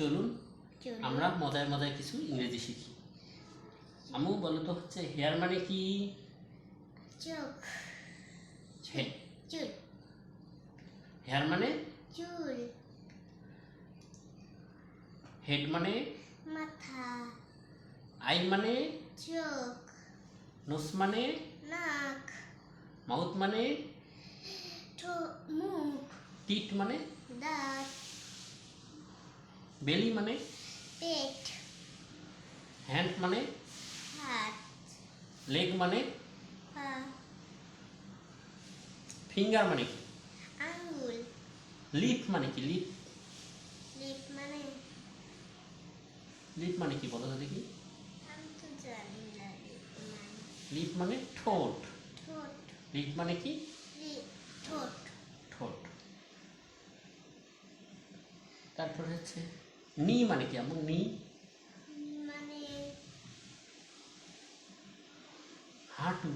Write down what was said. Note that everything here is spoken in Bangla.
চলুন। আমরা মজায় মজায় কিছু ইংরেজি শিখি। আমু বলো তো হচ্ছে হেয়ার মানে কি? চোখ। চুল। হেয়ার মানে? চুল। হেড মানে? মাথা। আই মানে? চোখ। নোস মানে? নাক। মাউথ মানে? মুখ। টিট মানে? দাঁত। বেলি মানে? পেট। হ্যান্ড মানে? হাত। লেগ মানে? পা ফিঙ্গার মানে কি? আঙ্গুল লিপ মানে কি? লিপ। লিপ মানে? লিপ মানে কি বলো তো দেখি। আমি তো জানি না লিপ মানে। লিপ মানে ঠোঁট। ঠোঁট। লিপ মানে কি? ঠোঁট। ঠোঁট। তারপরে হচ্ছে? নি মানে কি আমার নি মানে হাঁটু